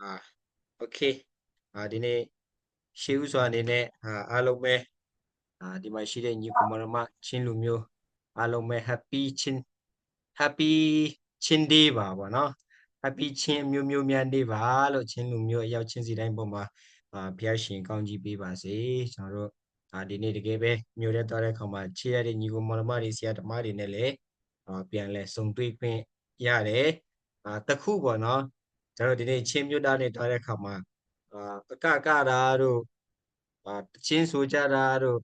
အာโอเคအာဒီနေ့ရှေးဥစွာအနေနဲ့အာအားလုံးပဲအာဒီမှာရှိတဲ့ညီကိုမရမချင်းလူမျိုးအားလုံးပဲ happy ချင်း happy ချင်း day ပါဗောနော် happy ချင်းအမျိုးမျိုးများနေ့ပါလို့ချင်းလူမျိုးအရောက်ချင်းစီတိုင်းပုံမှာအာဘုရားရှင်ကောင်းကြီးပေးပါစေကျွန်တော်တို့အာဒီနေ့တကယ်ပဲမြို့ထဲသွားတဲ့အခါမှာချေရတဲ့ညီကိုမောင်နှမတွေဆရာဓမ္မတွေနဲ့လည်းအာပြန်လဲစုံတွေ့ခွင့်ရတယ်အာတခုပေါ့နော် ကျွန်တော်ဒီနေ့ချင်းမြို့သားနဲ့သွားတဲ့အခါမှာအာအကကတာတို့အာချင်းဆိုကြတာတို့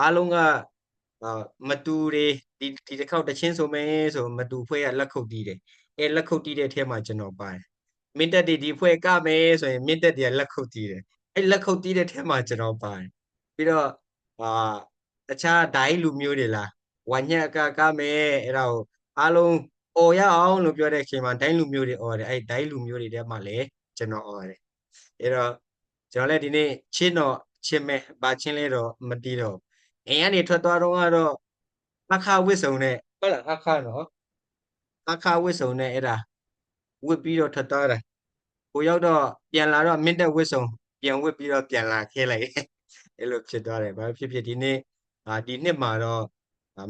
အားလုံးကအာမတူတွေဒီဒီတစ်ခေါက်တချင်းဆိုမယ်ဆိုမတူဖွဲ့ကလက်ခုပ်တီးတယ်အဲလက်ခုပ်တီးတဲ့ထဲမှာကျွန်တော်ပါတယ်မင်းတက်တွေဒီဖွဲ့ကမယ်ဆိုရင်မင်းတက်တွေကလက်ခုပ်တီးတယ်အဲလက်ခုပ်တီးတဲ့ထဲမှာကျွန်တော်ပါတယ်ပြီးတော့အာတခြားဒိုင်းလူမျိုးတွေလားဝညက်ကကမယ်အဲ့ဒါကိုအားလုံး အော်ရအောင်လို့ပြောတဲ့အချိန်မှာဒိုင်းလူမျိုးတွေအော်တယ်အဲ့ဒိုင်းလူမျိုးတွေထဲမှာလည်းကျွန်တော်အော်တယ်အဲ့တော့ကျွန်တော်လည်းဒီနေ့ချင်းတော့ချင်းမဲ့ဘာချင်းလဲတော့မတီးတော့အိမ်ကနေထွက်သွားတော့ကတော့အခါဝစ်စုံနဲ့ဟုတ်လားအခါနော်အခါဝစ်စုံနဲ့အဲ့ဒါဝစ်ပြီးတော့ထွက်သွားတာကိုရောက်တော့ပြန်လာတော့မင်းတက်ဝစ်စုံပြန်ဝစ်ပြီးတော့ပြန်လာခဲလိုက်အဲ့လိုဖြစ်သွားတယ်ဘာဖြစ်ဖြစ်ဒီနေ့ဒီနှစ်မှာတော့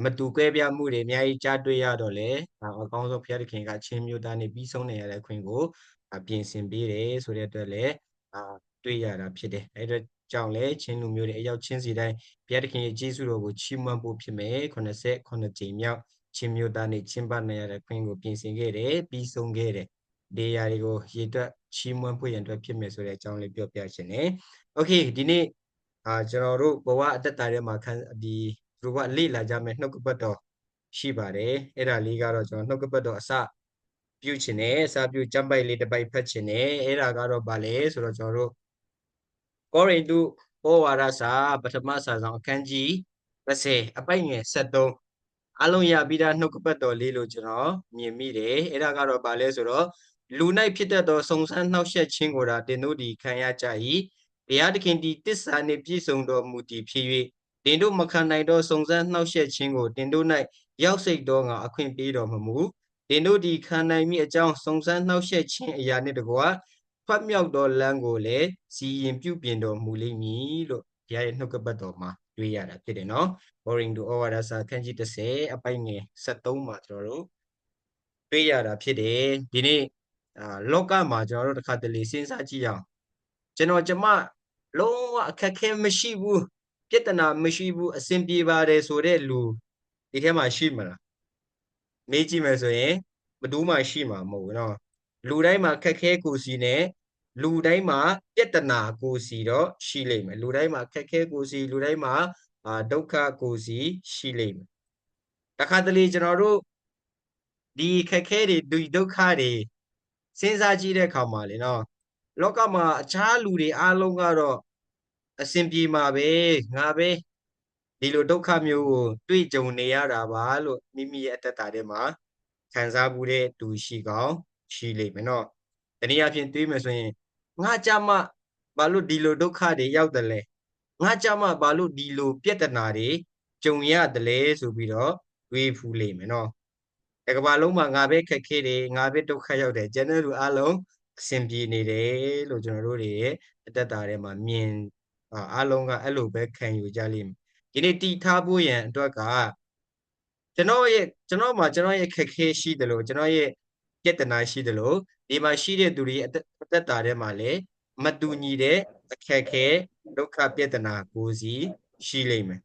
မတူကွဲပြားမှုတွေအများကြီးကြားတွေ့ရတော့လေအကောင်းဆုံးဘုရားသခင်ကချင်းမျိုးသားနေပြီးဆုံးနေရတဲ့ခွင့်ကိုပြင်ဆင်ပေးတယ်ဆိုတဲ့အတွက်လည်းတွေ့ရတာဖြစ်တယ်အဲ့တော့ကြောင့်လည်းချင်းလူမျိုးတွေအရောက်ချင်းစီတိုင်းဘုရားသခင်ရဲ့ကျေးဇူးတော်ကိုချီးမွမ်းဖို့ဖြစ်မယ်89ကြိမ်မြောက်ချင်းမျိုးသားနေချင်းပတ်နေရတဲ့ခွင့်ကိုပြင်ဆင်ခဲ့တယ်ပြီးဆုံးခဲ့တယ်ဒေယာတွေကိုရေတွက်ချီးမွမ်းဖို့ရန်အတွက်ဖြစ်မယ်ဆိုတဲ့အကြောင်းလေးပြောပြရှင်တယ်။ Okay ဒီနေ့အာကျွန်တော်တို့ဘဝအတ္တတာထဲမှာခံဒီ ဘဝလေ့လာကြမယ်နှုတ်ကပတ်တော်ရှိပါတယ်အဲ့ဒါလေးကတော့ကျွန်တော်နှုတ်ကပတ်တော်အစပြုချင်တယ်အစပြုကြမ်းပိုက်လေးတစ်ပိုက်ဖတ်ချင်တယ်အဲ့ဒါကတော့ဗာလဲဆိုတော့ကျွန်တော်တို့ကောရိန္သုဩဝါဒစာပထမစာဆောင်အခန်းကြီး30အပိုက်ငယ်73အလုံးရပြီးသားနှုတ်ကပတ်တော်လေးလို့ကျွန်တော်မြင်မိတယ်အဲ့ဒါကတော့ဗာလဲဆိုတော့လူ၌ဖြစ်တတ်သောစုံစမ်းနှောက်ယှက်ခြင်းကိုသာတင်တို့ဒီခံရကြ၏ဘုရားသခင်ဒီတစ္ဆာနှင့်ပြည့်စုံတော်မူတည်ဖြစ်၍ တင်တို့မခံနိုင်သောစုံစမ်းနှောက်ယှက်ခြင်းကိုတင်တို့၌ရောက်စိတ်တော်ငါအခွင့်ပေးတော်မမူတင်တို့ဒီခံနိုင်မိအကြောင်းစုံစမ်းနှောက်ယှက်ခြင်းအရာနှင့်တကွာဖတ်မြောက်သောလမ်းကိုလည်းစီရင်ပြုပြင်တော်မူလိမ့်မည်လို့ဘုရားရဲ့နှုတ်ကပတ်တော်မှာတွေ့ရတာဖြစ်တယ်နော် boring to over ဒါစာခန်းကြီး30အပိုင်ငယ်73မှာကျွန်တော်တို့တွေ့ရတာဖြစ်တယ်ဒီနေ့အာလောကမှာကျွန်တော်တို့တစ်ခါတလေစဉ်းစားကြည့်အောင်ကျွန်တော်ကျမလုံးဝအခက်ခဲမရှိဘူး ပြဿနာမရှိဘူးအဆင်ပြေပါတယ်ဆိုတဲ့လူဒီထဲမှာရှိမလားမေးကြည့်မယ်ဆိုရင်ဘယ်သူမှရှိမှာမဟုတ်ဘူးเนาะလူတိုင်းမှာခက်ခဲကိုစီနဲ့လူတိုင်းမှာပြဿနာကိုစီတော့ရှိလိမ့်မယ်လူတိုင်းမှာခက်ခဲကိုစီလူတိုင်းမှာအာဒုက္ခကိုစီရှိလိမ့်မယ်တခါတလေကျွန်တော်တို့ဒီခက်ခဲတွေဒီဒုက္ခတွေစဉ်းစားကြည့်တဲ့အခါမှာလေနော်လောကမှာအခြားလူတွေအားလုံးကတော့ အစဉ်ပြေမှာပဲငါပဲဒီလိုဒုက္ခမျိုးကိုတွေ့ကြုံနေရတာပါလို့မိမိရဲ့အတ္တတာထဲမှာခံစားမှုတဲ့သူရှိကောင်းရှိလိမ့်မယ်နော်တနည်းအားဖြင့်တွေးမယ်ဆိုရင်ငါကြမှာဘာလို့ဒီလိုဒုက္ခတွေရောက်တယ်လဲငါကြမှာဘာလို့ဒီလိုပြဿနာတွေကြုံရတယ်လဲဆိုပြီးတော့တွေးဖူးလိမ့်မယ်နော်တကဘာလုံးမှာငါပဲခက်ခဲတယ်ငါပဲဒုက္ခရောက်တယ်ကျန်တဲ့လူအလုံးအဆင်ပြေနေတယ်လို့ကျွန်တော်တို့တွေရဲ့အတ္တတာထဲမှာမြင် အားလုံးကအဲ့လိုပဲခံယူကြလိမ့်မယ်ဒီနေ့တီထားဖို့ရန်အတွက်ကကျွန်တော်ရဲ့ကျွန်တော်မှာကျွန်တော်ရဲ့ခက်ခဲရှိတယ်လို့ကျွန်တော်ရဲ့ပြဿနာရှိတယ်လို့ဒီမှာရှိတဲ့သူတွေအသက်တာထဲမှာလည်းမတူညီတဲ့အခက်ခဲဒုက္ခပြဿနာကိုစီရှိလိမ့်မယ်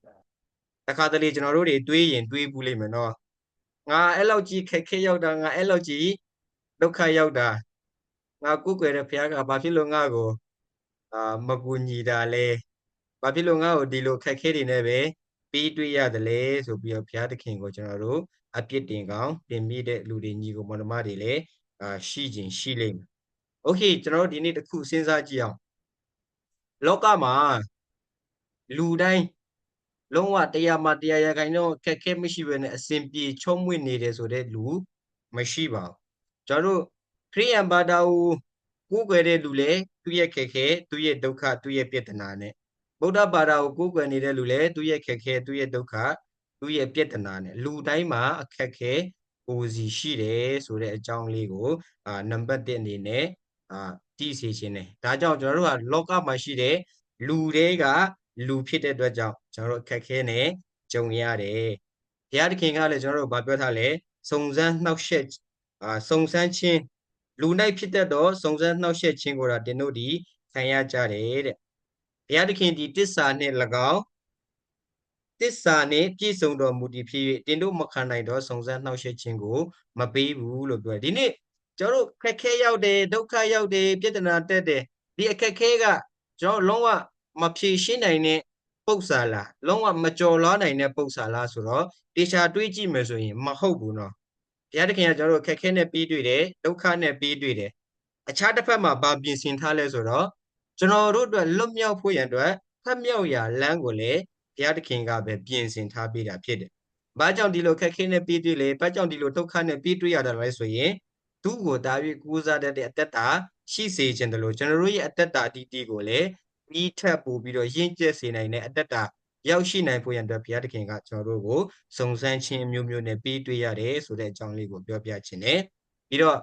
တခါတလေကျွန်တော်တို့တွေတွေးရင်တွေးဘူးလိမ့်မယ်နော်ငါအဲ့လောက်ကြီးခက်ခဲရောက်တာငါအဲ့လောက်ကြီးဒုက္ခရောက်တာငါကုကွယ်တဲ့ဘုရားကဘာဖြစ်လို့ငါ့ကို အာမကူညီတာလဲဘာဖြစ်လို့ငါ့ကိုဒီလိုခက်ခဲတွေနဲ့ပဲပြီးတွေ့ရတယ်လဲဆိုပြီးတော့ဘုရားသခင်ကိုကျွန်တော်တို့အပြစ်တင်ကောင်းတင်မိတဲ့လူတွေညီကိုမောင်နှမတွေလည်းအာရှိခြင်းရှိလိမ့်မယ်။ Okay ကျွန်တော်တို့ဒီနေ့တစ်ခုစဉ်းစားကြည့်အောင်လောကမှာလူတိုင်းလုံးဝတရားမှတရားရခိုင်တော့ခက်ခဲမရှိဘဲနဲ့အစဉ်ပြေချုံးမွေ့နေတယ်ဆိုတဲ့လူမရှိပါဘူး။ကျွန်တော်တို့ခရိယန်ဘာသာကို ကိုးကွယ်တဲ့လူလည်းသူ့ရဲ့ခက်ခဲသူ့ရဲ့ဒုက္ခသူ့ရဲ့ပြဿနာနဲ့ဗုဒ္ဓဘာသာကိုကိုးကွယ်နေတဲ့လူလည်းသူ့ရဲ့ခက်ခဲသူ့ရဲ့ဒုက္ခသူ့ရဲ့ပြဿနာနဲ့လူတိုင်းမှာအခက်ခဲကိုစီရှိတယ်ဆိုတဲ့အကြောင်းလေးကိုအာနံပါတ်1အနေနဲ့အာတည်စေခြင်းတယ်ဒါကြောင့်ကျွန်တော်တို့ကလောကမှာရှိတဲ့လူတွေကလူဖြစ်တဲ့အတွက်ကြောင့်ကျွန်တော်တို့အခက်ခဲနဲ့ကြုံရတယ်ဘုရားသခင်ကလည်းကျွန်တော်တို့ဘာပြောထားလဲစုံစမ်းနှောက်ယှက်အာစုံစမ်းခြင်း လူ၌ဖြစ်တတ်သောစုံစမ်းနှောက်ယှက်ခြင်းကိုတော့တင်တို့ဒီခံရကြတယ်တဲ့ဘုရားသခင်ဒီတစ္ဆာနှင့်၎င်းတစ္ဆာနှင့်ပြည့်စုံတော်မူသည်ဖြစ်၍တင်တို့မခံနိုင်သောစုံစမ်းနှောက်ယှက်ခြင်းကိုမပေးဘူးလို့ပြောတယ်ဒီနေ့ကျွန်တော်တို့ခက်ခဲရောက်တယ်ဒုက္ခရောက်တယ်ပြဿနာတက်တယ်ဒီအခက်ခဲကကျွန်တော်လုံးဝမဖြေရှင်းနိုင်တဲ့ပု္ပ္ပာလားလုံးဝမကြော်လွားနိုင်တဲ့ပု္ပ္ပာလားဆိုတော့တေချာတွေးကြည့်မယ်ဆိုရင်မဟုတ်ဘူးနော် ဘုရားသခင်ကကျွန်တော်တို့ခက်ခဲနဲ့ပြီးတွေ့တယ်ဒုက္ခနဲ့ပြီးတွေ့တယ်အခြားတစ်ဖက်မှာဘာပြင်ဆင်ထားလဲဆိုတော့ကျွန်တော်တို့အတွက်လွတ်မြောက်ဖို့ရန်အတွက်ဖတ်မြောက်ရာလမ်းကိုလည်းဘုရားသခင်ကပဲပြင်ဆင်ထားပေးတာဖြစ်တယ်။ဘာကြောင့်ဒီလိုခက်ခဲနဲ့ပြီးတွေ့လဲ။ဘာကြောင့်ဒီလိုဒုက္ခနဲ့ပြီးတွေ့ရတာလဲဆိုရင်သူ့ကိုတာပြီးကူးစားတတ်တဲ့အတ္တတာရှိစေခြင်းတလို့ကျွန်တော်တို့ရဲ့အတ္တတာအတီးတီကိုလည်းပြီးထပ်ပို့ပြီးတော့ရင့်ကျက်စေနိုင်တဲ့အတ္တတာ ရောက်ရှိနိုင်ဖို့ရန်အတွက်ဘုရားသခင်ကကျွန်တော်တို့ကိုစုံစမ်းခြင်းမျိုးမျိုးနဲ့ပြီးတွေ့ရတယ်ဆိုတဲ့အကြောင်းလေးကိုပြောပြခြင်းနဲ့ပြီးတော့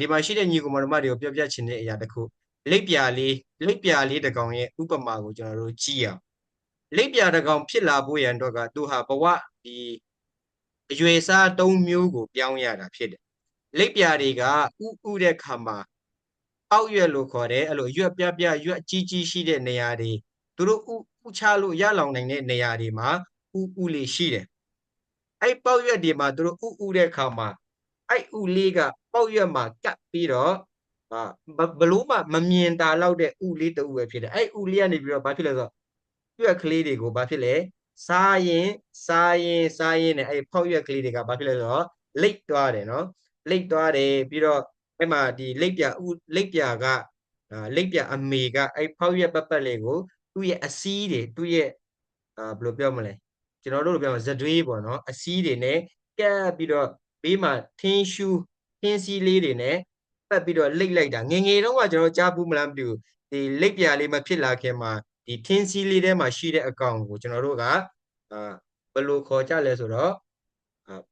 ဒီမှာရှိတဲ့ညီကောင်မတော်တွေကိုပြောပြခြင်းတဲ့အရာတစ်ခုလိပ်ပြာလေးလိပ်ပြာလေးတကောင်ရဲ့ဥပမာကိုကျွန်တော်တို့ကြည့်အောင်လိပ်ပြာတကောင်ဖြစ်လာဖို့ရန်တော့ကသူဟာဘဝဒီအရွယ်စား၃မျိုးကိုပြောင်းရတာဖြစ်တယ်လိပ်ပြာတွေကဥဥတဲ့ခါမှာအောက်ရွက်လို့ခေါ်တယ်အဲ့လိုရွက်ပြပြရွက်ကြီးကြီးရှိတဲ့နေရာတွေသူတို့ဥ ဥချလို့ရလောင်နိုင်တဲ့နေရာတွေမှာဥဥလေးရှိတယ်အဲ့ပေါက်ရွက်တွေမှာသူတို့ဥဥတဲ့ခါမှာအဲ့ဥလေးကပေါက်ရွက်မှာကပ်ပြီးတော့အာဘလို့မှမမြင်တာလောက်တဲ့ဥလေးတူပဲဖြစ်တယ်အဲ့ဥလေးကနေပြီးတော့ဘာဖြစ်လဲဆိုတော့ရွက်ကလေးတွေကိုဘာဖြစ်လဲစားရင်စားရင်စားရင်နဲ့အဲ့ဖောက်ရွက်ကလေးတွေကဘာဖြစ်လဲဆိုတော့လိတ်သွားတယ်နော်လိတ်သွားတယ်ပြီးတော့အဲ့မှာဒီလိတ်ပြဥလိတ်ပြကလိတ်ပြအမေကအဲ့ဖောက်ရွက်ပတ်ပတ်လေးကို သူ့ရဲ့အစည်းတွေသူ့ရဲ့အာဘယ်လိုပြောမလဲကျွန်တော်တို့ပြောမှာဇတွေးပေါ့နော်အစည်းတွေနဲ့ကပ်ပြီးတော့ဘေးမှာထင်းရှူးထင်းစီးလေးတွေနဲ့ပတ်ပြီးတော့လိတ်လိုက်တာငငယ်တုန်းကကျွန်တော်ကြားဘူးမလားမသိဘူးဒီလိတ်ပြလေးမဖြစ်လာခင်မှာဒီထင်းစီးလေးထဲမှာရှိတဲ့အကောင်ကိုကျွန်တော်တို့ကအာဘယ်လိုခေါ်ကြလဲဆိုတော့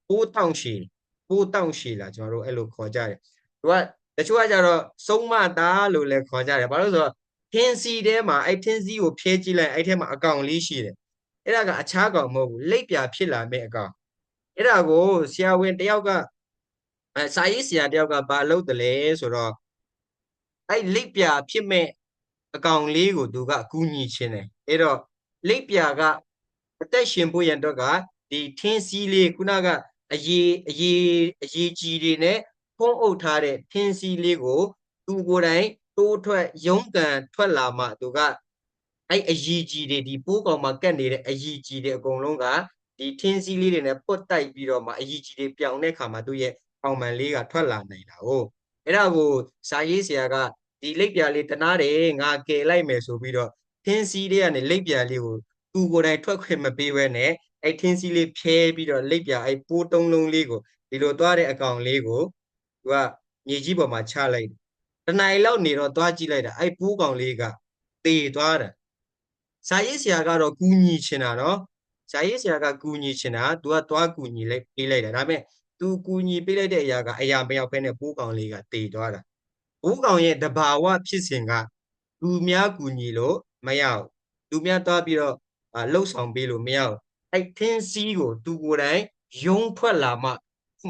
ပိုးတောင့်ရှည်ပိုးတောင့်ရှည်လာကျွန်တော်တို့အဲ့လိုခေါ်ကြတယ်သူကတချို့ကကြတော့စုံမသားလို့လည်းခေါ်ကြတယ်ဘာလို့ဆိုတော့ ထင်းစီထဲမှာအဲ့ထင်းစီကိုဖြဲကြည့်လိုက်အဲ့ထဲမှာအကောင်လေးရှိတယ်အဲ့ဒါကအခြားကောင်မဟုတ်ဘူးလိပ်ပြဖြစ်လာမဲ့အကောင်အဲ့ဒါကိုဆရာဝန်တယောက်ကအဲစာရေးဆရာတယောက်ကဘာလုပ်တယ်လဲဆိုတော့အဲ့လိပ်ပြဖြစ်မဲ့အကောင်လေးကိုသူကအကူညီခြင်းတယ်အဲ့တော့လိပ်ပြကအသက်ရှင်ဖို့ရန်တော့ကဒီထင်းစီးလေးခုနကအရေးအရေးအရေးကြီးတွေနဲ့ဖုံးအုပ်ထားတဲ့ထင်းစီးလေးကိုသူကိုယ်တိုင် တိုးထွက်ရုံးကန်ထွက်လာမှသူကအဲ့အရေးကြီးတွေဒီပိုးကောင်မှာကတ်နေတဲ့အရေးကြီးတွေအကုန်လုံးကဒီထင်းစီးလေးတွေနဲ့ပုတ်တိုက်ပြီးတော့မှအရေးကြီးတွေပြောင်းတဲ့အခါမှာသူ့ရဲ့အောင်မှန်လေးကထွက်လာနေတာ哦အဲ့ဒါကိုစာရေးဆရာကဒီလိပ်ပြာလေးတနာတယ်ငါကယ်လိုက်မယ်ဆိုပြီးတော့ထင်းစီးလေးကနေလိပ်ပြာလေးကိုသူကိုယ်တိုင်ထွက်ခွင့်မပေးဘဲနဲ့အဲ့ထင်းစီးလေးဖြဲပြီးတော့လိပ်ပြာအဲ့ပိုးတုံးလုံးလေးကိုဒီလိုသွားတဲ့အကောင်လေးကိုသူကမြေကြီးပေါ်မှာချလိုက်တ တနင်္လာလောက်နေတော့သွားကြည့်လိုက်တာအဲ့ပိုးကောင်လေးကတေသွားတာဇာရေးဆရာကတော့ကူညီချင်တာနော်ဇာရေးဆရာကကူညီချင်တာ तू ကသွားကူညီလိုက်ပေးလိုက်တာဒါပေမဲ့ तू ကူညီပေးလိုက်တဲ့အရာကအရာမရောက်ဘဲနဲ့ပိုးကောင်လေးကတေသွားတာပိုးကောင်ရဲ့တဘာဝဖြစ်စဉ်ကသူများကူညီလို့မရဘူးသူများသွားပြီးတော့လှုပ်ဆောင်ပေးလို့မရဘူးအဲ့ထင်းစီးကို သူကိုယ်တိုင်ယုံထွက်လာမှဥ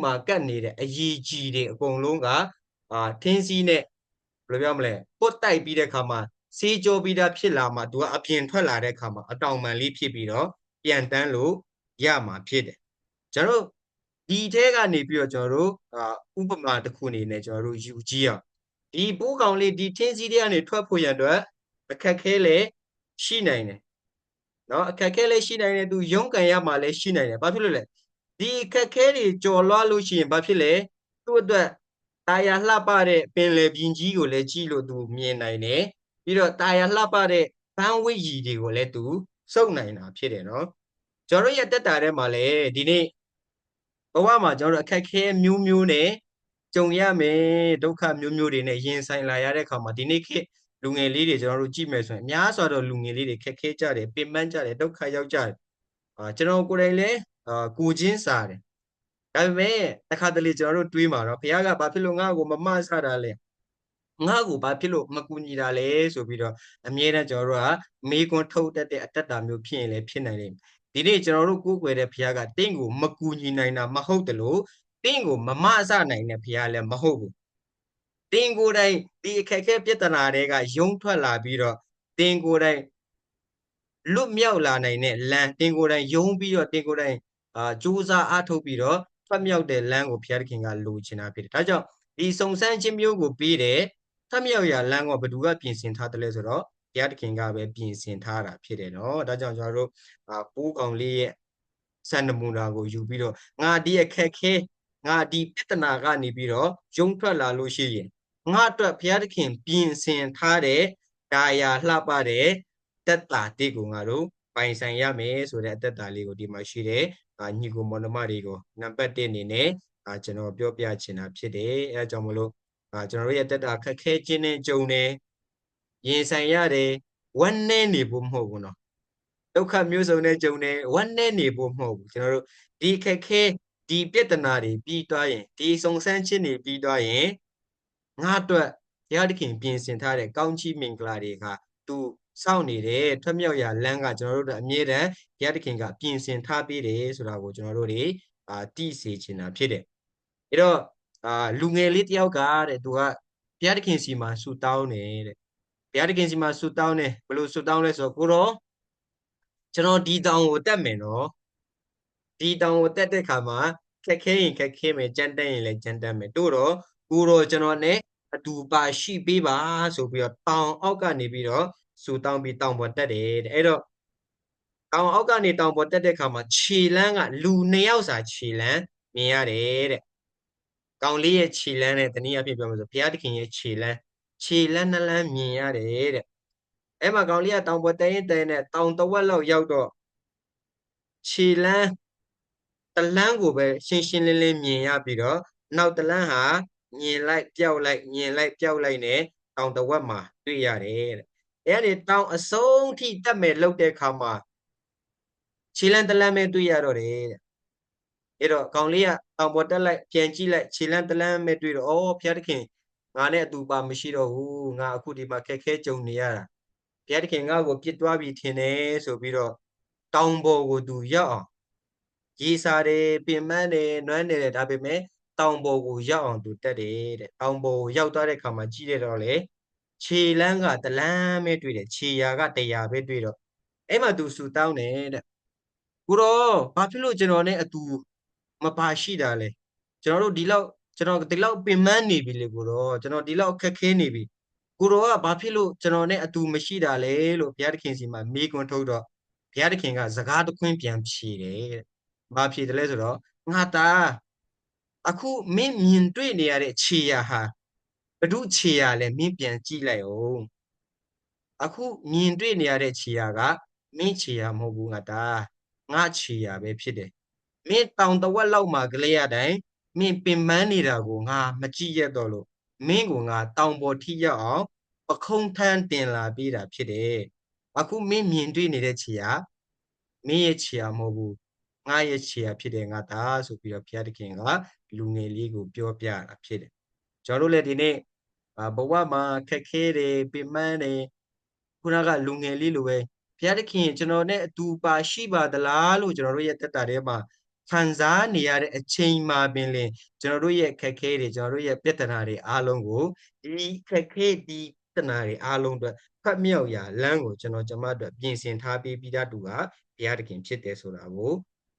မာကတ်နေတဲ့အရေးကြီးတဲ့အကုန်လုံးကအာထင်းစီးနဲ့ ဘယ်လိုပြောမလဲပုတ်တိုက်ပြီးတဲ့ခါမှာစေးကြောပြီးသားဖြစ်လာမှ तू ကအပြင်ထွက်လာတဲ့ခါမှာအတောင်ပံလေးဖြစ်ပြီးတော့ပြန်တန်းလို့ရမှာဖြစ်တယ်ကျွန်တော်တို့ဒီထဲကနေပြီးတော့ကျွန်တော်တို့ဥပမာတစ်ခုအနေနဲ့ကျွန်တော်တို့ယူကြည့်အောင်ဒီပိုးကောင်လေးဒီထင်းစည်းတွေကနေထွက်ဖို့ရန်အတွက်အခက်ခဲလည်းရှိနိုင်တယ်နော်အခက်ခဲလည်းရှိနိုင်တယ်သူရုန်းကန်ရမှာလည်းရှိနိုင်တယ်ဘာဖြစ်လို့လဲဒီအခက်ခဲတွေကြော်လွှားလို့ရှိရင်ဘာဖြစ်လဲသူ့အတွက် တာယာလှပတဲ့ပင်လယ်ပြင်ကြီးကိုလည်းကြည့်လို့သူမြင်နိုင်တယ်ပြီးတော့တာယာလှပတဲ့ဘန်းဝိရီတွေကိုလည်းသူစုပ်နိုင်တာဖြစ်တယ်နော်ကျွန်တော်ရဲ့တက်တာထဲမှာလည်းဒီနေ့ဘဝမှာကျွန်တော်တို့အခက်ခဲမျိုးမျိုးနဲ့ကြုံရမယ်ဒုက္ခမျိုးမျိုးတွေနဲ့ရင်ဆိုင်လာရတဲ့အခါမှာဒီနေ့ခေတ်လူငယ်လေးတွေကျွန်တော်တို့ကြည့်မယ်ဆိုရင်အများစွာတော့လူငယ်လေးတွေခက်ခဲကြတယ်ပင်ပန်းကြတယ်ဒုက္ခရောက်ကြတယ်အာကျွန်တော်ကိုယ်တိုင်လည်းအာကိုချင်းစားတယ် ဒါပေမဲ့တစ်ခါတလေကျွန်တော်တို့တွေးမှာတော့ဘုရားကဘာဖြစ်လို့ငါ့ကိုမမဆတာလဲငါ့ကိုဘာဖြစ်လို့မကူညီတာလဲဆိုပြီးတော့အမြဲတမ်းကျွန်တော်တို့ကမေးခွန်းထုတ်တတ်တဲ့အတ္တတာမျိုးဖြစ်ရင်လည်းဖြစ်နိုင်တယ်ဒီနေ့ကျွန်တော်တို့ကိုးကွယ်တဲ့ဘုရားကတင့်ကိုမကူညီနိုင်တာမဟုတ်တယ်လို့တင့်ကိုမမအစနိုင်တဲ့ဘုရားလည်းမဟုတ်ဘူးတင်ကိုယ်တိုင်ဒီအခက်အခဲပြဿနာတွေကယုံထွက်လာပြီးတော့တင်ကိုယ်တိုင်လွတ်မြောက်လာနိုင်တဲ့လမ်းတင်ကိုယ်တိုင်ယုံပြီးတော့တင်ကိုယ်တိုင်အာစူးစမ်းအားထုတ်ပြီးတော့ ထွက်မြောက်တဲ့လမ်းကိုဘုရားသခင်ကလိုချင်တာဖြစ်တယ်။ဒါကြောင့်ဒီစုံစမ်းခြင်းမျိုးကိုပြီးတဲ့ထွက်မြောက်ရာလမ်းကိုဘယ်သူကပြင်ဆင်ထားတယ်လဲဆိုတော့ဘုရားသခင်ကပဲပြင်ဆင်ထားတာဖြစ်တယ်နော်။ဒါကြောင့်ကျွန်တော်တို့အာပိုးကောင်လေးရဲ့စံနမူနာကိုယူပြီးတော့ငါဒီအခက်ခဲငါဒီပြဿနာကနေပြီးတော့ယုံထွက်လာလို့ရှိရင်ငါအတွက်ဘုရားသခင်ပြင်ဆင်ထားတဲ့ဒါယာလှပတဲ့တက်တာတိကိုငါတို့ ပိုင်ဆိုင်ရမယ်ဆိုတဲ့အသက်တာလေးကိုဒီမှာရှိတဲ့ညီကိုမောင်နှမတွေကိုနံပါတ်1အနေနဲ့ကျွန်တော်ပြောပြချင်တာဖြစ်တယ်အဲအကြောင်းမလို့ကျွန်တော်တို့ရဲ့တက်တာခက်ခဲခြင်းနဲ့ကြုံတယ်ရင်ဆိုင်ရတယ်ဝမ်းနည်းနေဖို့မဟုတ်ဘူးနော်ဒုက္ခမျိုးစုံနဲ့ကြုံတယ်ဝမ်းနည်းနေဖို့မဟုတ်ဘူးကျွန်တော်တို့ဒီခက်ခဲဒီပြဿနာတွေပြီးသွားရင်ဒီစုံစမ်းခြင်းတွေပြီးသွားရင်ငါအတွက်ဘုရားသခင်ပြင်ဆင်ထားတဲ့ကောင်းချီးမင်္ဂလာတွေကသူ စောင့်နေတဲ့ထွက်မြောက်ရာလမ်းကကျွန်တော်တို့အမြဲတမ်းဘုရားသခင်ကပြင်ဆင်ထားပေးတယ်ဆိုတာကိုကျွန်တော်တို့တွေအာသိစေချင်တာဖြစ်တယ်။အဲတော့အာလူငယ်လေးတယောက်ကတဲ့သူကဘုရားသခင်စီမှာဆူတောင်းတယ်တဲ့။ဘုရားသခင်စီမှာဆူတောင်းတယ်ဘယ်လိုဆူတောင်းလဲဆိုတော့ကိုတော့ကျွန်တော်ဒီတောင်ကိုတက်မယ်နော်။ဒီတောင်ကိုတက်တဲ့ခါမှာခက်ခဲရင်ခက်ခဲမယ်ကြမ်းတမ်းရင်လည်းကြမ်းတမ်းမယ်တို့တော့ကိုတော့ကျွန်တော်နဲ့အတူပါရှိပေးပါဆိုပြီးတော့တောင်အောက်ကနေပြီးတော့ ဆူတောင်းပြီးတောင်ပေါ်တက်တယ်တဲ့အဲ့တော့တောင်အောက်ကနေတောင်ပေါ်တက်တဲ့ခါမှာခြေလန်းကလူနှစ်ယောက်စာခြေလန်းမြင်ရတယ်တဲ့ကောင်လေးရဲ့ခြေလန်းနဲ့တနည်းအားဖြင့်ပြောမှာဆိုဘုရားသခင်ရဲ့ခြေလန်းခြေလန်းနှလန်းမြင်ရတယ်တဲ့အဲ့မှာကောင်လေးကတောင်ပေါ်တက်ရင်တက်နေတောင်တဝက်လောက်ရောက်တော့ခြေလန်းတလန်းကိုပဲရှင်းရှင်းလင်းလင်းမြင်ရပြီးတော့နောက်တလန်းဟာမြင်လိုက်ပျောက်လိုက်မြင်လိုက်ပျောက်လိုက်နဲ့တောင်တဝက်မှာတွေ့ရတယ်တဲ့ အဲ့ဒီတောင်အဆုံးထိတက်မဲ့လှုပ်တဲ့ခါမှာခြေလန်းတလန်းပဲတွေ့ရတော့တယ်တဲ့အဲ့တော့ကောင်လေးကတောင်ပေါ်တက်လိုက်ပြန်ကြည့်လိုက်ခြေလန်းတလန်းပဲတွေ့တော့အော်ဖျားသခင်ငါနဲ့အတူပါမရှိတော့ဘူးငါအခုဒီမှာခက်ခဲကြုံနေရတာဘုရားသခင်ငါ့ကိုပြစ်သွားပြီထင်တယ်ဆိုပြီးတော့တောင်ပေါ်ကိုသူရောက်အောင်ရေစာတယ်ပင်မတယ်နွမ်းတယ်ဒါပေမဲ့တောင်ပေါ်ကိုရောက်အောင်သူတက်တယ်တဲ့တောင်ပေါ်ကိုရောက်သွားတဲ့ခါမှာကြည့်ရတော့လေ ခြေလန်းကတလန်းပဲတွေ့တယ်ခြေရာကတရားပဲတွေ့တော့အဲ့မှာသူဆူတောင်းတယ်တဲ့ကိုတော့ဘာဖြစ်လို့ကျွန်တော်နဲ့အတူမပါရှိတာလဲကျွန်တော်တို့ဒီလောက်ကျွန်တော်ဒီလောက်ပင်မနေပြီလေကိုတော့ကျွန်တော်ဒီလောက်ခက်ခဲနေပြီကိုတော့ကဘာဖြစ်လို့ကျွန်တော်နဲ့အတူမရှိတာလဲလို့ဘုရားသခင်စီမှာမေးခွန်းထုတ်တော့ဘုရားသခင်ကစကားတခွင်းပြန်ဖြေတယ်တဲ့ဘာဖြေတယ်လဲဆိုတော့ငါသားအခုမင်းမြင်တွေ့နေရတဲ့ခြေရာဟာ ဘဒုခြေရာလဲမင်းပြန်ကြည့်လိုက်အောင်အခုမြင်တွေ့နေရတဲ့ခြေရာကမင်းခြေရာမဟုတ်ဘူးငါသားငါခြေရာပဲဖြစ်တယ်မင်းတောင်တဝက်လောက်မှာကလေးရတိုင်းမင်းပင်ပန်းနေတာကိုငါမကြည့်ရတော့လို့မင်းကိုငါတောင်ပေါ်ထိရောက်အောင်ပခုံးထမ်းတင်လာပေးတာဖြစ်တယ်အခုမင်းမြင်တွေ့နေတဲ့ခြေရာမင်းရဲ့ခြေရာမဟုတ်ဘူးငါရဲ့ခြေရာဖြစ်တယ်ငါသားဆိုပြီးတော့ဘုရားသခင်ကလူငယ်လေးကိုပြောပြတာဖြစ်တယ်ကျွန်တော်တို့လည်းဒီနေ့ ဘဝမှာခက်ခဲတယ်ပင်ပန်းတယ်ခုနကလူငယ်လေးလိုပဲဘုရားသခင်ကျွန်တော်နဲ့အတူပါရှိပါသလားလို့ကျွန်တော်တို့ရဲ့တက်တာထဲမှာခံစားနေရတဲ့အချိန်မှာပင်လင်ကျွန်တော်တို့ရဲ့ခက်ခဲတွေကျွန်တော်တို့ရဲ့ပြဿနာတွေအားလုံးကိုဒီခက်ခဲဒီပြဿနာတွေအားလုံးအတွက်ဖတ်မြောက်ရာလမ်းကိုကျွန်တော်ကျမတို့ပြင်ဆင်ထားပြီးပြီးသားတူကဘုရားသခင်ဖြစ်တယ်ဆိုတာကို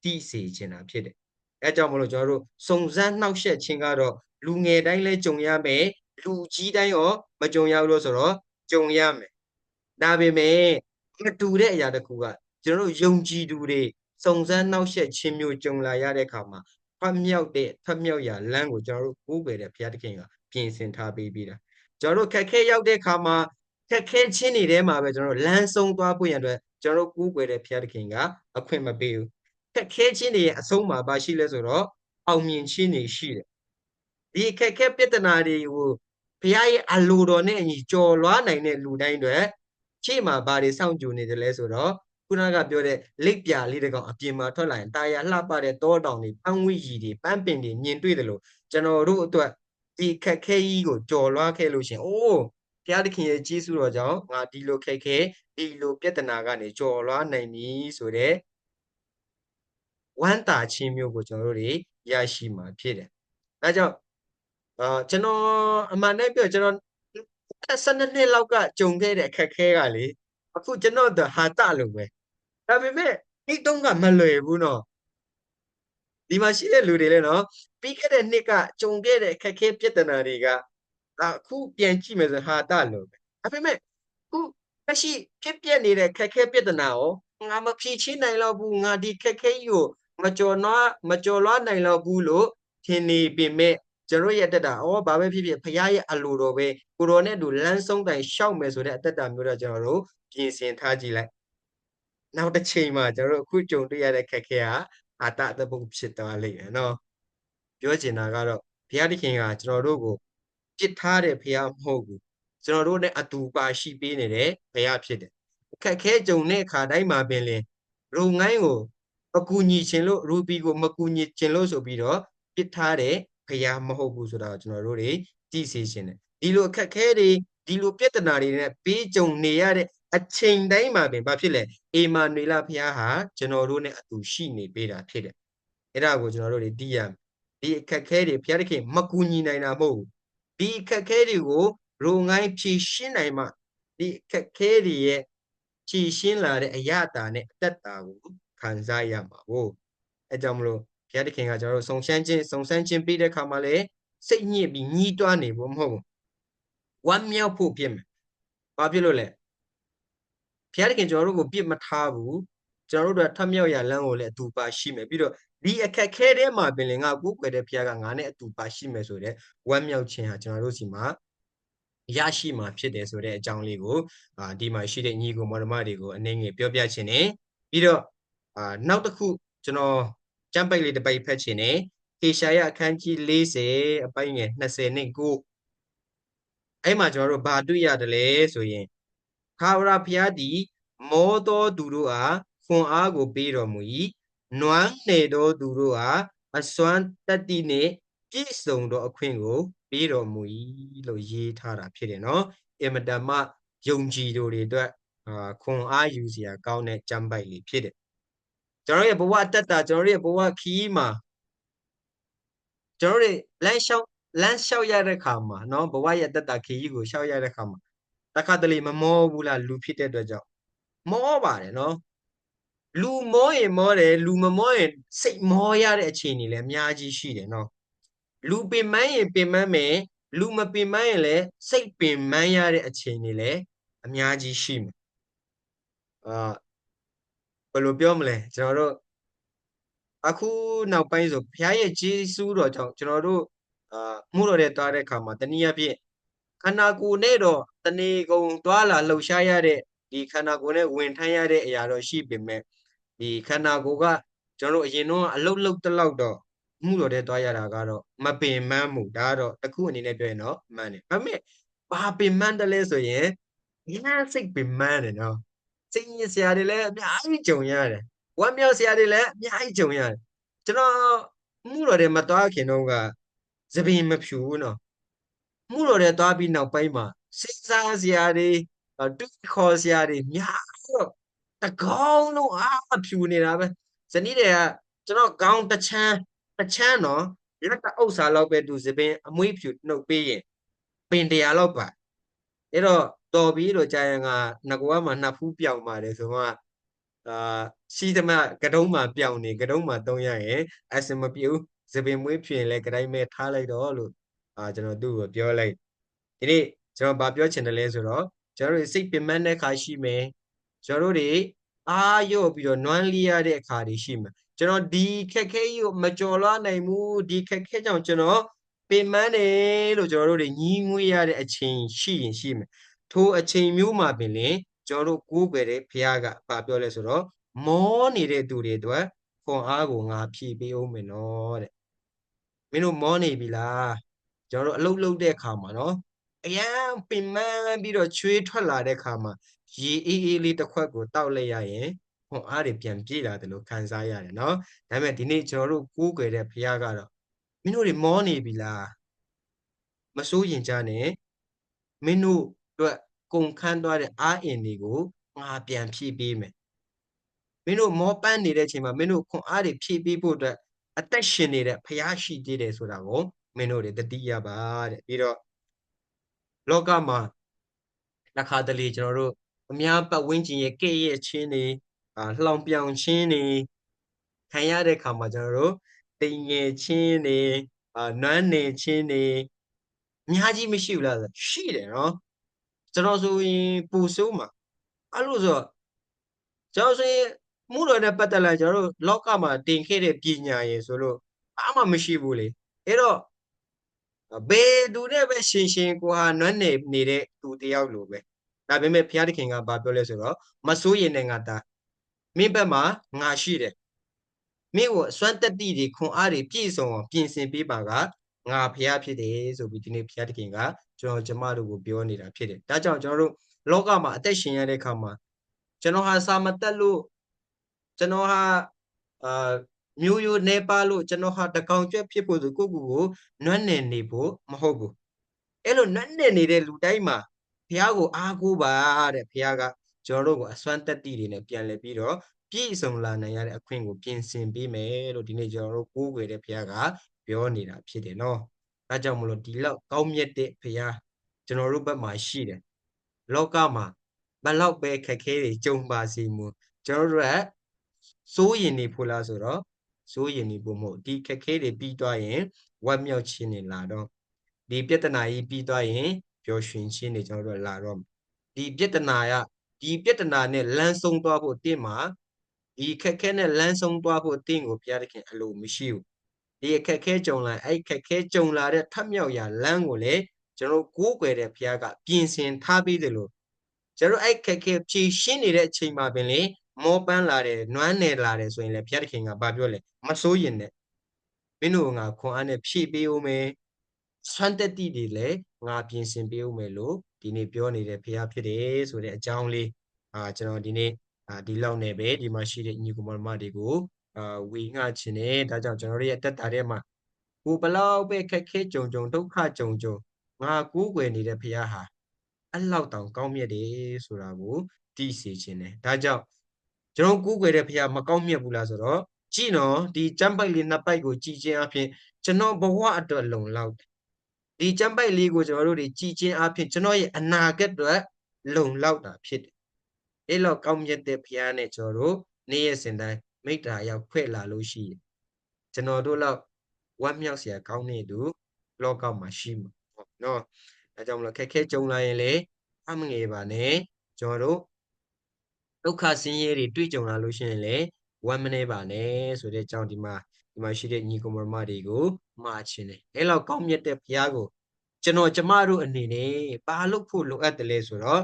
သိစေချင်တာဖြစ်တယ်အဲကြောင့်မလို့ကျွန်တော်တို့စုံစမ်းနှောက်ယှက်ခြင်းကတော့လူငယ်တိုင်းလဲကြုံရမယ် လူကြီးတိုင်းရောမကြုံရဘူးလို့ဆိုတော့ကြုံရမယ်ဒါပေမဲ့မတူတဲ့အရာတစ်ခုကကျွန်တော်တို့ယုံကြည်သူတွေစုံစမ်းနှောက်ယှက်ခြင်းမျိုးကြုံလာရတဲ့အခါမှာဖတ်မြောက်တဲ့ဖတ်မြောက်ရာလမ်းကိုကျွန်တော်တို့ကိုးကွယ်တဲ့ဘုရားသခင်ကပြင်ဆင်ထားပေးပြီးတာကျွန်တော်တို့ခက်ခဲရောက်တဲ့အခါမှာခက်ခဲခြင်းတွေထဲမှာပဲကျွန်တော်တို့လမ်းဆုံးသွားဖို့ရန်အတွက်ကျွန်တော်တို့ကိုးကွယ်တဲ့ဘုရားသခင်ကအခွင့်မပေးဘူးခက်ခဲခြင်းတွေရဲ့အဆုံးမှာပါရှိလဲဆိုတော့အောင်မြင်ခြင်းတွေရှိတယ်ဒီခက်ခဲပြဿနာတွေကို ဘုရားရဲ့အလိုတော်နဲ့အညီကြော်လွားနိုင်တဲ့လူတိုင်းတွေရှေ့မှာဘာတွေစောင့်ကြိုနေတယ်လဲဆိုတော့ခုနကပြောတဲ့လိပ်ပြာလေးတကောင်အပြင်မှာထွက်လာရင်တာယာလှပတဲ့တောတောင်တွေပန်းဝီကြီးတွေပန်းပင်တွေမြင်တွေ့တယ်လို့ကျွန်တော်တို့အတွက်ဒီအခက်ခဲကြီးကိုကြော်လွှားခဲ့လို့ရှရင်အိုးဘုရားသခင်ရဲ့ကြီးစုတော်ကြောင့်ငါဒီလိုခက်ခဲဒီလိုပြဿနာကနေကြော်လွှားနိုင်ပြီဆိုတဲ့ဝမ်းသာခြင်းမျိုးကိုကျွန်တော်တို့တွေရရှိမှာဖြစ်တယ်။ဒါကြောင့် အာကျွန်တော်အမှန်တမ်းပြောကျွန်တော်12နှစ်လောက်ကကြုံခဲ့တဲ့အခက်ခဲကလေအခုကျွန်တော်တို့ဟာတလို့ပဲဒါပေမဲ့ဒီတုန်းကမလွယ်ဘူးနော်ဒီမှာရှိတဲ့လူတွေလည်းနော်ပြီးခဲ့တဲ့နှစ်ကကြုံခဲ့တဲ့အခက်ခဲပြဿနာတွေကအခုပြန်ကြည့်မယ်ဆိုဟာတလို့ပဲဒါပေမဲ့အခုလက်ရှိဖြစ်ပြနေတဲ့ခက်ခဲပြဿနာကိုငါမဖြေရှင်းနိုင်တော့ဘူးငါဒီခက်ခဲကြီးကိုမကြော်နွားမကြော်လွှားနိုင်တော့ဘူးလို့ထင်နေပေမဲ့ ကျွန်တော်ရဲ့တက်တာဩဘာပဲဖြစ်ဖြစ်ဖခင်ရဲ့အလိုတော်ပဲကိုတော်နဲ့တူလမ်းဆုံးတိုင်ရှောက်မယ်ဆိုတဲ့အတက်တာမျိုးတော့ကျွန်တော်တို့ပြင်ဆင်ထားကြည့်လိုက်နောက်တစ်ချိန်မှာကျွန်တော်တို့အခုကြုံတွေ့ရတဲ့ခက်ခဲကအာတသဘုတ်ဖြစ်သွားလိမ့်မယ်နော်ပြောချင်တာကတော့ဘုရားသခင်ကကျွန်တော်တို့ကိုပြစ်ထားတဲ့ဘုရားမဟုတ်ဘူးကျွန်တော်တို့နဲ့အတူပါရှိပေးနေတဲ့ဘုရားဖြစ်တယ်အခက်ခဲကြုံတဲ့အခါတိုင်းမှာပင်လင်ရုံငိုင်းကိုမကူညီခြင်းလို့ရူပီကိုမကူညီခြင်းလို့ဆိုပြီးတော့ပြစ်ထားတဲ့ ဘုရားမဟုတ်ဘူးဆိုတာကိုကျွန်တော်တို့တွေသိစေခြင်းတယ်ဒီလိုအခက်ခဲတွေဒီလိုပြဿနာတွေနဲ့ပေးကြုံနေရတဲ့အချိန်တိုင်းမှာပင်ဘာဖြစ်လဲအေမာနွေလဘုရားဟာကျွန်တော်တို့နဲ့အတူရှိနေပေးတာဖြစ်တယ်အဲ့ဒါကိုကျွန်တော်တို့တွေသိရမယ်ဒီအခက်ခဲတွေဘုရားသခင်မကူညီနိုင်တာမဟုတ်ဘူးဒီအခက်ခဲတွေကိုရုံငိုင်းဖြေရှင်းနိုင်မှဒီအခက်ခဲတွေရဲ့ဖြေရှင်းလာတဲ့အရာတာနဲ့အသက်တာကိုခံစားရမှာကိုအဲကြောင့်မလို့ဘု ရားသခင်ကကျွန်တော်တို့ဆုံရှမ်းခြင်းဆုံဆန်းခြင်းပြီးတဲ့ခါမှာလည်းစိတ်ညစ်ပြီးညှိတွားနေဖို့မဟုတ်ဘူးဝမ်းမြောက်ဖို့ဖြစ်မယ်ဘာဖြစ်လို့လဲဘုရားသခင်ကျွန်တော်တို့ကိုပြစ်မထားဘူးကျွန်တော်တို့ကထမြောက်ရလမ်းကိုလည်းအတူပါရှိမယ်ပြီးတော့ဒီအခက်ခဲထဲမှာပင်လည်းငါကိုးကွယ်တဲ့ဘုရားကငါနဲ့အတူပါရှိမယ်ဆိုတဲ့ဝမ်းမြောက်ခြင်းဟာကျွန်တော်တို့စီမှာရရှိမှာဖြစ်တယ်ဆိုတဲ့အကြောင်းလေးကိုအာဒီမှာရှိတဲ့ညီကိုမော်ဒမတွေကိုအနေငယ်ပြောပြခြင်းနဲ့ပြီးတော့အာနောက်တစ်ခုကျွန်တော် ကျမ်းပိုက်လေးတစ်ပိုက်ဖတ်ခြင်းနဲ့ဟေရှာယအခန်းကြီး40အပိုင်းငယ်20နဲ့9အဲ့မှာကျွန်တော်တို့ဘာတွေ့ရတယ်လဲဆိုရင်သာဝရဘုရားသည် မောသောသူတို့အားခွန်အားကိုပေးတော်မူ၏နွမ်းနေသောသူတို့အားအစွမ်းတတ္တိနှင့်ပြည့်စုံသောအခွင့်ကို ပေးတော်မူ၏လို့ရေးထားတာဖြစ်တယ်နော်အမတမယုံကြည်သူတွေအတွက်အာခွန်အားယူစရာကောင်းတဲ့ကြမ်းပိုက်လေးဖြစ်တယ် ကျွန်တော်ရဲ့ဘဝအတ္တကျွန်တော်ရဲ့ဘဝခီးမှာကျွန်တော်တို့လမ်းလျှောက်လမ်းလျှောက်ရတဲ့ခါမှာနော်ဘဝရဲ့တတ္တခီးကိုလျှောက်ရတဲ့ခါမှာတခါတလေမမောဘူးလားလူဖြစ်တဲ့အတွက်ကြောင့်မောပါတယ်နော်လူမောရင်မောတယ်လူမမောရင်စိတ်မောရတဲ့အခြေအနေလည်းအများကြီးရှိတယ်နော်လူပင်ပန်းရင်ပင်ပန်းမယ်လူမပင်ပန်းရင်လည်းစိတ်ပင်ပန်းရတဲ့အခြေအနေလည်းအများကြီးရှိမယ်အာ ဘယ်လိုပြောမလဲကျွန်တော်တို့အခုနောက်ပိုင်းဆိုဘုရားရဲ့ဂျေစုတော်ကြောင့်ကျွန်တော်တို့အာမှုတော်တဲ့သွားတဲ့အခါမှာတနည်းအားဖြင့်ခန္ဓာကိုယ်နဲ့တော့တဏီကုံသွားလာလှုပ်ရှားရတဲ့ဒီခန္ဓာကိုယ်နဲ့ဝင်ထမ်းရတဲ့အရာတော့ရှိပေမဲ့ဒီခန္ဓာကိုယ်ကကျွန်တော်တို့အရင်တော့အလုတ်လုတ်တလောက်တော့မှုတော်တဲ့သွားရတာကတော့မပင်မန်းမှုဒါကတော့တခုအနေနဲ့ပြောရင်တော့မှန်တယ်ဒါပေမဲ့ဘာပင်မန်းတယ်လဲဆိုရင်ရမ်းစိတ်ပင်မန်းတယ်နော် စိတ်ညစ်စရာတွေလည်းအများကြီးကြုံရတယ်ဝမ်းမြောက်စရာတွေလည်းအများကြီးကြုံရတယ်ကျွန်တော်မှုတော်တဲ့မသွားခင်တော့ကသပင်မဖြူဘူးနော်မှုတော်တဲ့သွားပြီးနောက်ပိုင်းမှာစဉ်းစားစရာတွေတူခေါ်စရာတွေများတော့တကောင်းလုံးအားဖြူနေတာပဲဇနီးတွေကကျွန်တော်ခေါင်းတစ်ချမ်းတစ်ချမ်းတော့လက်တအုပ်စာလောက်ပဲသူသပင်အမွေးဖြူနှုတ်ပေးရင်ပင်တရာလောက်ပါအဲ့တော့ တော်ပြီလို့ကြာရင်ကငကွားမှာနှစ်ဖူးပြောင်ပါတယ်ဆိုတော့အာရှိသမျှကတုံးမှာပြောင်နေကတုံးမှာတုံးရရင်အစမပြုတ်သပင်မွေးဖြူရင်လည်းကတိုင်းမဲ့ထားလိုက်တော့လို့အာကျွန်တော်သူ့ကိုပြောလိုက်ဒီနေ့ကျွန်တော်ဗာပြောချင်တယ်လဲဆိုတော့ကျွန်တော်တို့စိတ်ပင်ပန်းတဲ့ခါရှိမယ်ကျွန်တော်တို့တွေအာရုပ်ပြီးတော့နွမ်းလီရတဲ့အခါတွေရှိမယ်ကျွန်တော်ဒီခက်ခဲကြီးကိုမကြော်လွှားနိုင်ဘူးဒီခက်ခဲကြောင့်ကျွန်တော်ပင်ပန်းတယ်လို့ကျွန်တော်တို့တွေညီးငွေးရတဲ့အချိန်ရှိရင်ရှိမယ် ထိုအချိန်မျိုးမှာပင်လင်ကျွန်တော်တို့ကိုးကွယ်တဲ့ဘုရားကဘာပြောလဲဆိုတော့မောနေတဲ့သူတွေအတွက်ခွန်အားကိုငါဖြည့်ပေးအောင်မယ်နော်တဲ့မင်းတို့မောနေပြီလားကျွန်တော်တို့အလုတ်လုတ်တဲ့အခါမှာနော်အရန်ပင်မန်းပြီးတော့ချွေးထွက်လာတဲ့အခါမှာရေအေးအေးလေးတစ်ခွက်ကိုတောက်လိုက်ရရင်ခွန်အားတွေပြန်ပြေးလာတယ်လို့ခံစားရတယ်နော်ဒါပေမဲ့ဒီနေ့ကျွန်တော်တို့ကိုးကွယ်တဲ့ဘုရားကတော့မင်းတို့တွေမောနေပြီလားမစိုးရင်ကြနဲ့မင်းတို့အ တွက်ကုန်ခန်းသွားတဲ့အားအင်တွေကိုငါပြန်ဖြည့်ပေးမယ်မင်းတို့မောပန်းနေတဲ့အချိန်မှာမင်းတို့ခွန်အားတွေဖြည့်ပေးဖို့အတွက်အသက်ရှင်နေတဲ့ဖရားရှိသေးတယ်ဆိုတာကိုမင်းတို့တွေတတိယပါတဲ့ပြီးတော့လောကမှာတစ်ခါတလေကျွန်တော်တို့အများပတ်ဝန်းကျင်ရဲ့ကဲ့ရဲ့ချင်းတွေအာလှောင်ပြောင်ချင်းတွေခံရတဲ့ခါမှာကျွန်တော်တို့တိမ်ငယ်ချင်းတွေအာနွမ်းနေချင်းတွေအများကြီးမရှိဘူးလားရှိတယ်နော် ကျွန်တော်ဆိုရင်ပူဆိုးမှာအဲ့လိုဆိုကျွန်တော်ဆိုရင်မှုတော်နဲ့ပတ်သက်လာကျွန်တော်တို့လောကမှာတင်ခဲ့တဲ့ပညာရည်ဆိုလို့ဘာမှမရှိဘူးလေအဲ့တော့ဘယ်သူနဲ့ပဲရှင်ရှင်ကိုဟာနွမ်းနေနေတဲ့သူတယောက်လိုပဲဒါပေမဲ့ဘုရားသခင်ကဘာပြောလဲဆိုတော့မစိုးရင်နဲ့ငါသားမင်းဘက်မှာငါရှိတယ်မင်းကိုအစွမ်းတက်တိတွေခွန်အားတွေပြည့်စုံအောင်ပြင်ဆင်ပေးပါကငါဘုရားဖြစ်တယ်ဆိုပြီးဒီနေ့ဘုရားသခင်က ကျွန်တော်ကျမတို့ကိုပြောနေတာဖြစ်တယ်ဒါကြောင့်ကျွန်တော်တို့လောကမှာအသက်ရှင်ရတဲ့အခါမှာကျွန်တော်ဟာစာမတက်လို့ကျွန်တော်ဟာအာမျိုးရိုးနေပါလို့ကျွန်တော်ဟာတကောင်ကျွက်ဖြစ်ဖို့ဆိုကိုကူကိုနွမ်းနယ်နေဖို့မဟုတ်ဘူးအဲ့လိုနွမ်းနယ်နေတဲ့လူတိုင်းမှာဘုရားကိုအားကိုးပါတဲ့ဘုရားကကျွန်တော်တို့ကိုအစွမ်းတက်တည်တွေနဲ့ပြန်လည်ပြီးတော့ပြည့်စုံလာနိုင်ရတဲ့အခွင့်ကိုပြင်ဆင်ပေးမယ်လို့ဒီနေ့ကျွန်တော်တို့ကိုးကွယ်တဲ့ဘုရားကပြောနေတာဖြစ်တယ်နော်။ ဒါကြောင့်မလို့ဒီလောက်ကောင်းမြတ်တဲ့ဘုရားကျွန်တော်တို့ဘက်မှာရှိတယ်။လောကမှာဘလောက်ပဲခက်ခဲတွေကြုံပါစေမူကျွန်တော်တို့ကစိုးရင်နေဖို့လားဆိုတော့စိုးရင်နေဖို့မဟုတ်ဒီခက်ခဲတွေပြီးသွားရင်ဝတ်မြောက်ခြင်းနေလာတော့ဒီပြဿနာကြီးပြီးသွားရင်ပျော်ရွှင်ခြင်းတွေကျွန်တော်တို့လာတော့ဒီပြဿနာရဒီပြဿနာနဲ့လမ်းဆုံးသွားဖို့အတင်းမှာဒီခက်ခဲနဲ့လမ်းဆုံးသွားဖို့အတင်းကိုဘုရားသခင်အလိုမရှိဘူး ဒီအခက်ခဲကြုံလာအဲ့ခက်ခဲကြုံလာတဲ့ထမြောက်ရာလမ်းကိုလေကျွန်တော်ကိုးကွယ်တဲ့ဘုရားကပြင်ဆင်ထားပြီးတယ်လို့ကျွန်တော်အဲ့ခက်ခဲဖြည့်ရှင်းနေတဲ့အချိန်မှာပင်လေမောပန်းလာတယ်နွမ်းနယ်လာတယ်ဆိုရင်လေဘုရားသခင်ကဘာပြောလဲမစိုးရင်နဲ့မင်းတို့ငါခွန်အားနဲ့ဖြည့်ပေးဦးမယ်ဆွမ်းတက်တိတွေလည်းငါပြင်ဆင်ပေးဦးမယ်လို့ဒီနေ့ပြောနေတဲ့ဘုရားဖြစ်တယ်ဆိုတဲ့အကြောင်းလေးအာကျွန်တော်ဒီနေ့အာဒီလောက်နဲ့ပဲဒီမှာရှိတဲ့ညီကောင်မတွေကို အာဝေငှချင်တယ်ဒါကြောင့်ကျွန်တော်တို့ရဲ့တက်တာထဲမှာကိုဘလောက်ပဲခက်ခဲကြုံကြုံဒုက္ခကြုံကြုံငါကိုးကွယ်နေတဲ့ဘုရားဟာအဲ့လောက်တောင်ကောင်းမြတ်တယ်ဆိုတာကိုသိစေခြင်းတယ်ဒါကြောင့်ကျွန်တော်ကိုးကွယ်တဲ့ဘုရားမကောင်းမြတ်ဘူးလားဆိုတော့ကြည့်နော်ဒီကျမ်းပိုက်လေးနှစ်ပိုက်ကိုကြည်ခြင်းအပြင်ကျွန်တော်ဘဝအတွက်လုံလောက်တယ်ဒီကျမ်းပိုက်လေးကိုကျွန်တော်တို့တွေကြည်ခြင်းအပြင်ကျွန်တော်ရဲ့အနာဂတ်အတွက်လုံလောက်တာဖြစ်တယ်အဲ့လောက်ကောင်းမြတ်တဲ့ဘုရားနဲ့ကျွန်တော်တို့နေ့ရက်စဉ်တိုင်း မိတ္တာရောက်ဖွဲ့လာလို့ရှိရင်ကျွန်တော်တို့လောက်ဝမ်းမြောက်စရာကောင်းတဲ့သူလောကမှာရှိမှာပေါ့နော်အဲကြောင့်မလို့ခက်ခဲကြုံလာရင်လေအမငယ်ပါနဲ့ကျွန်တော်တို့ဒုက္ခဆင်းရဲတွေတွေ့ကြုံလာလို့ရှိရင်လေဝမ်းမနေပါနဲ့ဆိုတဲ့အကြောင်းဒီမှာဒီမှာရှိတဲ့ညီကောင်မတွေကိုမှားခြင်းတယ်အဲလောက်ကောင်းမြတ်တဲ့ဘုရားကိုကျွန်တော်ကျမတို့အနေနဲ့ဘာလို့ဖို့လိုအပ်တယ်လဲဆိုတော့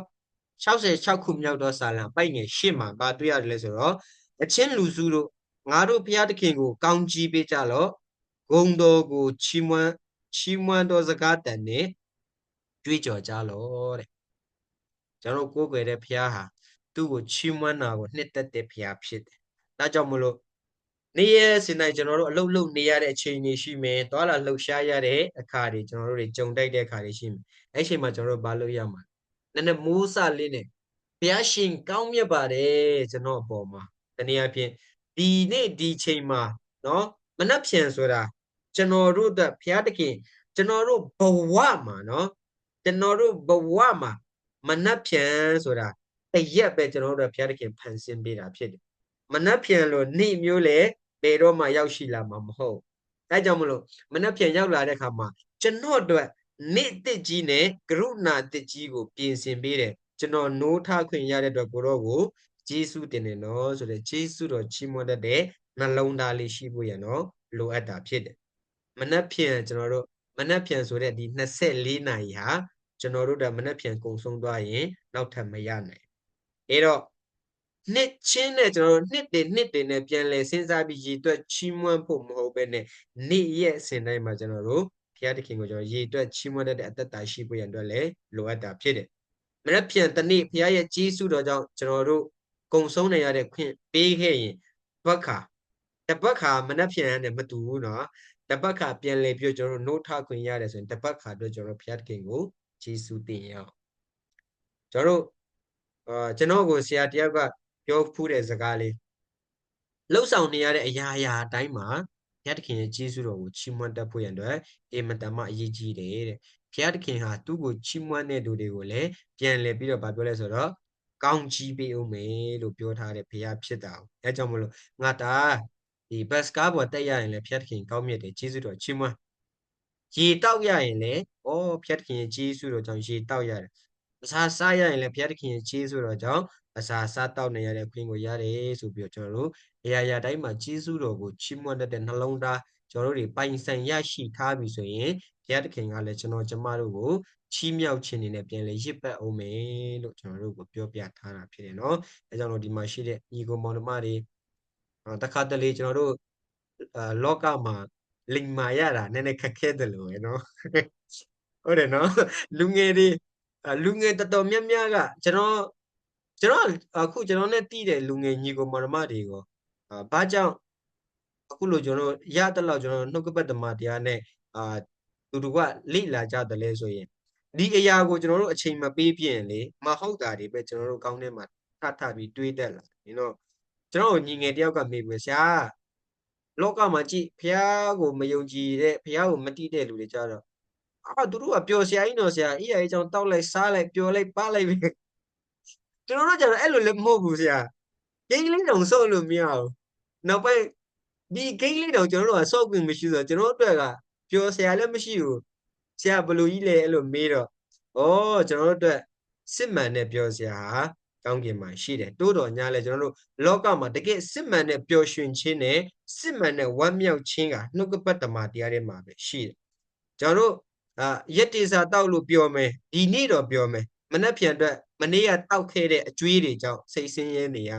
66ခုမြောက်သောစာလံပိုက်ငယ်ရှစ်မှာဘာတွေ့ရတယ်လဲဆိုတော့ အချင်းလူစုတို့ငါတို့ဘုရားသခင်ကို ကောင်းကြီးပေးကြလော့ဂုံတော်ကိုချီးမွမ်းချီးမွမ်းတော်စကားတန်နဲ့ကြွေးကြော်ကြလော့တဲ့ကျွန်တော်ကိုးကွယ်တဲ့ဘုရားဟာသူ့ကိုချီးမွမ်းတာကိုနှစ်သက်တဲ့ဘုရားဖြစ်တယ်ဒါကြောင့်မလို့နေ့ရက်စဉ်တိုင်းကျွန်တော်တို့အလုတ်လုတ်နေရတဲ့အချိန်တွေရှိမယ်။သွာလာလှုပ်ရှားရတဲ့အခါတွေကျွန်တော်တို့တွေကြုံတိုက်တဲ့အခါတွေရှိမယ်။အဲ့ချိန်မှာကျွန်တော်တို့ဘာလုပ်ရမှာ။နည်းနည်းမိုးစလေးနဲ့ဘုရားရှင်ကောင်းမြတ်ပါတယ်ကျွန်တော်အပေါ်မှာ။ တနည်းအားဖြင့်ဒီနေ့ဒီချိန်မှာနော်မနှက်ဖြန်ဆိုတာကျွန်တော်တို့အတွက်ဘုရားသခင်ကျွန်တော်တို့ဘဝမှာနော်ကျွန်တော်တို့ဘဝမှာမနှက်ဖြန်ဆိုတာတရက်ပဲကျွန်တော်တို့ဘုရားသခင်ဖန်ဆင်းပေးတာဖြစ်တယ်မနှက်ဖြန်လို့နေ့မျိုးလေဘယ်တော့မှရောက်ရှိလာမှာမဟုတ်အဲကြောင့်မလို့မနှက်ဖြန်ရောက်လာတဲ့ခါမှာကျွန်တော်အတွက်နေ့တစ်ကြီးနဲ့ကရုဏာတစ်ကြီးကိုပြင်ဆင်ပေးတယ်ကျွန်တော်နိုးထခွင့်ရတဲ့အတွက်ကိုတော့ကို ဂျေစုတင်တယ်နော်ဆိုတဲ့ဂျေစုတော်ချီးမွမ်းတတ်တဲ့နှလုံးသားလေးရှိဖို့ရနော်လိုအပ်တာဖြစ်တယ်မနှက်ဖြန်ကျွန်တော်တို့မနှက်ဖြန်ဆိုတဲ့ဒီ24နာရီဟာကျွန်တော်တို့ကမနှက်ဖြန်ကုံဆုံးသွားရင် နောက်ထပ်မရနိုင်အဲ့တော့နှစ်ချင်းနဲ့ကျွန်တော်တို့နှစ်တင်နှစ်တင်နဲ့ပြန်လဲစဉ်းစားပြီးရည်တွက်ချီးမွမ်းဖို့မဟုတ်ပဲနဲ့နေ့ရက်အစဉ်တိုင်းမှာကျွန်တော်တို့ဘုရားသခင်ကိုကျွန်တော်ရည်တွက်ချီးမွမ်းတတ်တဲ့အသက်တာရှိဖို့ရန်အတွက်လည်းလိုအပ်တာဖြစ်တယ်။မရက်ပြန်တနေ့ဘုရားရဲ့ကြီးစုတော်ကြောင့်ကျွန်တော်တို့ ကုံဆုံးနေရတဲ့ခွင့်ပေးခဲ့ရင်ဘက်ခါတပတ်ခါမနှက်ပြန်နဲ့မတူဘူးเนาะတ တပတ်ခါပြန်လဲပြီးတော့ကျွန်တော်တို့နှုတ်ထခွင့်ရတယ်ဆိုရင်တပတ်ခါအတွက်ကျွန်တော်တို့ဘုရားသခင်ကိုယေရှုတင်ရအောင်ကျွန်တော်တို့အာကျွန်တော်ကိုဆရာတယောက်ကပြောဖူးတဲ့စကားလေးလှုပ်ဆောင်နေရတဲ့အရာရာအတိုင်းမှာဘုရားသခင်ရဲ့ယေရှုတော်ကိုချီးမွမ်းတတ်ဖို့ရန်အတွက်အင်မတန်မှအရေးကြီးတယ်တဲ့ဘုရားသခင်ဟာသူ့ကိုချီးမွမ်းတဲ့သူတွေကိုလည်းပြန်လဲပြီးတော့ဗာပြောလဲဆိုတော့ ကောင်းချီးပေးဦးမယ်လို့ပြောထားတဲ့ဘုရားဖြစ်တာ။အဲကြောင့်မလို့ငါတာဒီဘတ်စကားပေါ်တက်ရရင်လည်းဘုရားသခင်ကောင်းမြတ်တယ်ယေရှုတော်ချီးမွမ်းရေတောက်ရရင်လည်းဩဘုရားသခင်ရဲ့ယေရှုတော်ကြောင့်ရေတောက်ရတယ်။အစာစားရရင်လည်းဘုရားသခင်ရဲ့ယေရှုတော်ကြောင့်အစာစားတောက်နေရတဲ့ခွင့်ကိုရတယ်ဆိုပြီးတော့ကျွန်တော်တို့အရာရာတိုင်းမှာယေရှုတော်ကိုချီးမွမ်းတတ်တဲ့နှလုံးသားကျွန်တော်တို့တွေပိုင်ဆိုင်ရရှိထားပြီဆိုရင်ဘုရားသခင်ကလည်းကျွန်တော်ကျမတို့ကို ချီးမြှောက်ခြင်းနေနဲ့ပြန်လေရစ်ပတ်အောင်မယ်လို့ကျွန်တော်တို့ကိုပြောပြထားတာဖြစ်တယ်နော်အဲကြောင့်လို့ဒီမှာရှိတဲ့ညီကိုမောင်နှမတွေတခါတလေကျွန်တော်တို့အာလောကမှာလိမ်မာရတာနည်းနည်းခက်ခဲတယ်လို့ပဲနော်ဟုတ်တယ်နော်လူငယ်တွေလူငယ်တော်တော်များများကကျွန်တော်ကျွန်တော်အခုကျွန်တော်နဲ့တည်တဲ့လူငယ်ညီကိုမောင်နှမတွေကိုဘာကြောင့်အခုလိုကျွန်တော်ရတဲ့လောက်ကျွန်တော်နှုတ်ကပတ်ဓမ္မတရားနဲ့အာတူတူကလိလာကြတယ်လဲဆိုရင် ဒီအရာကိုကျွန်တော်တို့အချိန်မပေးပြရင်လေမဟုတ်တာတွေပဲကျွန်တော်တို့ကောင်းထဲမှာထထပြီးတွေးတက်လာဒီတော့ကျွန်တော်ညီငယ်တယောက်ကမေးပြီဆရာလောကမှာကြည့်ဖះကိုမယုံကြည်တဲ့ဖះကိုမတိတဲ့လူတွေကြတော့အာသူတို့ကပျော်ဆရာကြီးတော့ဆရာအေးအေးကြောင့်တောက်လိုက်စားလိုက်ပျော်လိုက်ပါလိုက်ပြီကျွန်တော်တို့ကြတော့အဲ့လိုလည်းမဟုတ်ဘူးဆရာဂိမ်းလေးတောင်စော့လို့မရဘူးနောက်ပိုင်းဒီဂိမ်းလေးတောင်ကျွန်တော်တို့ကစော့ခွင့်မရှိဆိုတော့ကျွန်တော်တို့အတွက်ကပျော်ဆရာလည်းမရှိဘူး ဆရာဘယ်လိုကြီးလဲအဲ့လိုမေးတော့ဩကျွန်တော်တို့အတွက်စစ်မှန်တဲ့ပျော်ဆရာဟာကောင်းကင်မှာရှိတယ်တိုးတော်ညာလဲကျွန်တော်တို့လောကမှာတကယ်စစ်မှန်တဲ့ပျော်ရွှင်ခြင်းနဲ့စစ်မှန်တဲ့ဝမ်းမြောက်ခြင်းကနှုတ်ကပတ်တမတရားထဲမှာပဲရှိတယ်ကျွန်တော်တို့အာရက်တေစာတောက်လို့ပြောမယ်ဒီနေ့တော့ပြောမယ်မနှက်ဖြန်အတွက်မနေ့ကတောက်ခဲ့တဲ့အကျွေးတွေကြောင့်စိတ်ဆင်းရဲနေရ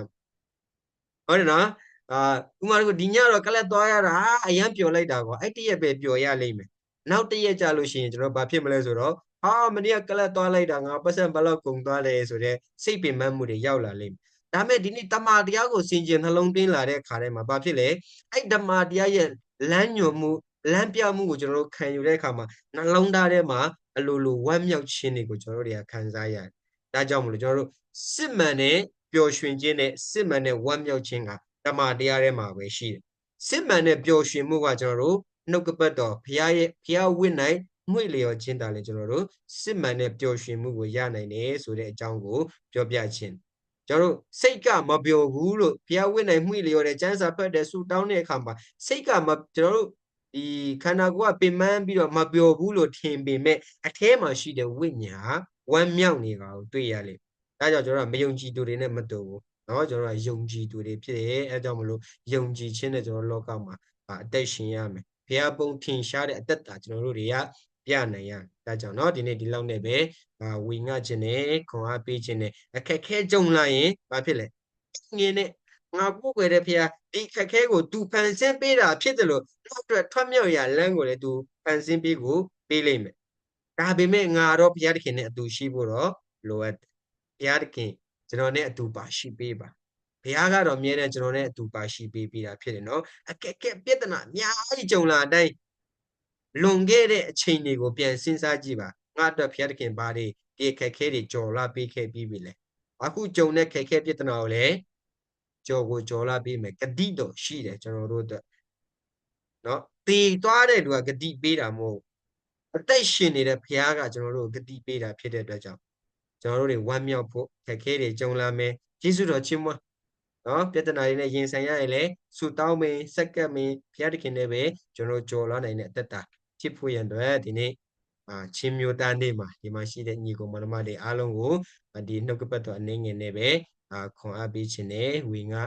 ဟုတ်တယ်နော်အာဥမာတို့ဒီညတော့ကလပ်သွားရတာအရန်ပျော်လိုက်တာကွာအဲ့တရက်ပဲပျော်ရလိမ့်မယ် နောက်တရက်ကြာလို့ရှိရင်ကျွန်တော်ဘာဖြစ်မလဲဆိုတော့ဟာမနေ့ကကလပ်သွားလိုက်တာငါပတ်စံဘလောက်ကုန်သွားလဲဆိုတော့စိတ်ပင်ပန်းမှုတွေရောက်လာလိမ့်မယ်ဒါမဲ့ဒီနေ့တမာတရားကိုစင်ကြင်နှလုံးသွင်းလာတဲ့အခါထဲမှာဘာဖြစ်လဲအဲ့ဓမ္မတရားရဲ့လမ်းညွှန်မှုလမ်းပြမှုကိုကျွန်တော်တို့ခံယူတဲ့အခါမှာနှလုံးသားထဲမှာအလိုလိုဝမ်းမြောက်ခြင်းတွေကိုကျွန်တော်တို့တွေကခံစားရတယ်။ဒါကြောင့်မလို့ကျွန်တော်တို့စစ်မှန်တဲ့ပျော်ရွှင်ခြင်းနဲ့စစ်မှန်တဲ့ဝမ်းမြောက်ခြင်းကဓမ္မတရားထဲမှာပဲရှိတယ်။စစ်မှန်တဲ့ပျော်ရွှင်မှုကကျွန်တော်တို့ နှုတ်ကပတ်တော်ဘုရားရဲ့ဘုရားဝိနိုင်ငွေလျော်ခြင်းတာလဲကျွန်တော်တို့စစ်မှန်တဲ့ပျော်ရွှင်မှုကိုရနိုင်တယ်ဆိုတဲ့အကြောင်းကိုပြောပြခြင်းကျွန်တော်တို့စိတ်ကမပျော်ဘူးလို့ဘုရားဝိနိုင်မှုလျော်တဲ့ကျမ်းစာဖတ်တဲ့ဆူတောင်းတဲ့အခါမှာစိတ်ကမကျွန်တော်တို့ဒီခန္ဓာကိုယ်ကပင်ပန်းပြီးတော့မပျော်ဘူးလို့ထင်ပေမဲ့အထဲမှာရှိတဲ့ဝိညာဉ်ဟာဝမ်းမြောက်နေတာကိုတွေ့ရလေ။ဒါကြောင့်ကျွန်တော်ကမယုံကြည်သူတွေနဲ့မတူဘူး။နော်ကျွန်တော်ကယုံကြည်သူတွေဖြစ်တယ်။အဲကြောင့်မလို့ယုံကြည်ခြင်းနဲ့ကျွန်တော်လောကမှာအသက်ရှင်ရမယ် ရားပုံထင်ရှားတဲ့အသက်တာကျွန်တော်တို့တွေကပြနိုင်ရဒါကြောင့်เนาะဒီနေ့ဒီလောက်နဲ့ပဲဝီငှခြင်းနဲ့ခွန်အားပေးခြင်းနဲ့အခက်ခဲကြုံလာရင်ဘာဖြစ်လဲငင်းနဲ့ငါကိုယ်ွယ်တဲ့ဖခင်ဒီခက်ခဲကို तू ဖန်ဆင်းပေးတာဖြစ်တယ်လို့နောက်အတွက်ထွက်မြောက်ရလမ်းကိုလည်း तू ဖန်ဆင်းပေးကိုပေးလိမ့်မယ်ဒါပေမဲ့ငါတော့ဘုရားသခင်နဲ့အတူရှိဖို့တော့လိုအပ်တယ်ဘုရားသခင်ကျွန်တော်နဲ့အတူပါရှိပေးပါ ဘုရားကတော့မြဲတဲ့ကျွန်တော်နဲ့အတူပါရှိပေးပြီးတာဖြစ်တယ်နော်အခက်ခဲပြဿနာအများကြီးကြုံလာတိုင်းလွန်ခဲ့တဲ့အချိန်တွေကိုပြန်စဉ်းစားကြည့်ပါငါအတွက်ဘုရားသခင်ဘာတွေဒီခက်ခဲတွေကြော်လာပေးခဲ့ပြီးပြီလဲအခုကြုံတဲ့ခက်ခဲပြဿနာကိုလည်းကြော်ကိုကြော်လာပေးမယ်ဂတိတော့ရှိတယ်ကျွန်တော်တို့အတွက်နော်တည်သွားတဲ့လူကဂတိပေးတာမဟုတ်အသက်ရှင်နေတဲ့ဘုရားကကျွန်တော်တို့ဂတိပေးတာဖြစ်တဲ့အတွက်ကြောင့်ကျွန်တော်တို့တွေဝမ်းမြောက်ဖို့ခက်ခဲတွေကြုံလာမယ်ယေရှုတော်ချီးမွမ်း နော်ပြဿနာတွေနဲ့ရင်ဆိုင်ရရင်လည်းဆူတောင်းမင်းစက္ကပ်မင်းဘုရားသခင်နဲ့ပဲကျွန်တော်ကြော်လာနိုင်တဲ့အသက်တာဖြစ်ဖို့ရန်အတွက်ဒီနေ့အာချင်းမျိုးသားနေ့မှာဒီမှာရှိတဲ့ညီကောင်မနမတွေအားလုံးကိုဒီနှုတ်ကပတ်တော်အနေငယ်နဲ့ပဲအာခွန်အားပေးခြင်းနဲ့ဝေငါ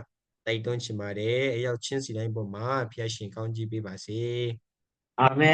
တိုက်တွန်းချင်ပါတယ်အရောက်ချင်းစီတိုင်းပေါ်မှာဖျက်ရှင်ကောင်းကြီးပေးပါစေအာမင်